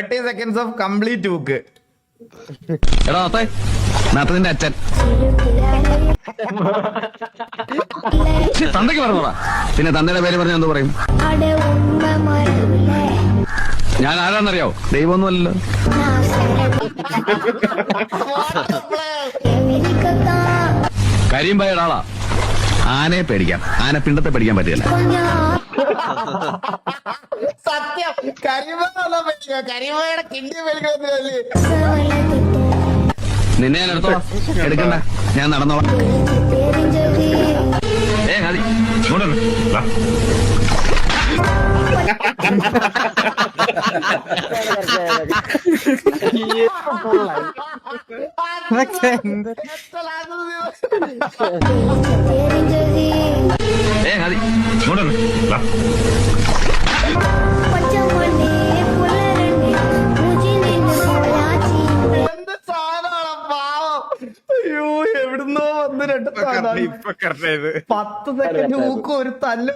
Thirty seconds of complete book എടാ നാത്തതിന്റെ അച്ഛൻ. തന്തയ്ക്ക് പറഞ്ഞോടാ. പിന്നെ തന്തയുടെ പേര് പറഞ്ഞ എന്ത് പറയും? ഞാൻ ആരാന്നറിയോ ദൈവമൊന്നുമല്ലല്ലോ. കരിയും പോയ ഒരാളാ. ആനയെ പേടിക്കാം. ആന പിണ്ടത്തെ പേടിക്കാൻ പറ്റില്ല. സത്യം. കരിമേല മേടിക്കുക കരിമേടെ കിണ്ടി മേടിക്കുന്നതിനല്ലേ നിന്നെ ഞാൻ എടുത്തോളാം. എടുക്കണ്ട. ഞാൻ നടന്നോളാം. ഏ ഹരി ഇങ്ങോട്ട് വാ. അതൊക്കെ എന്ത്. അയ്യോ എവിടുന്നോ വന്ന് രണ്ട് പത്ത് സെക്കൻഡ് ഹൂക്ക് ഒരു തല്ല്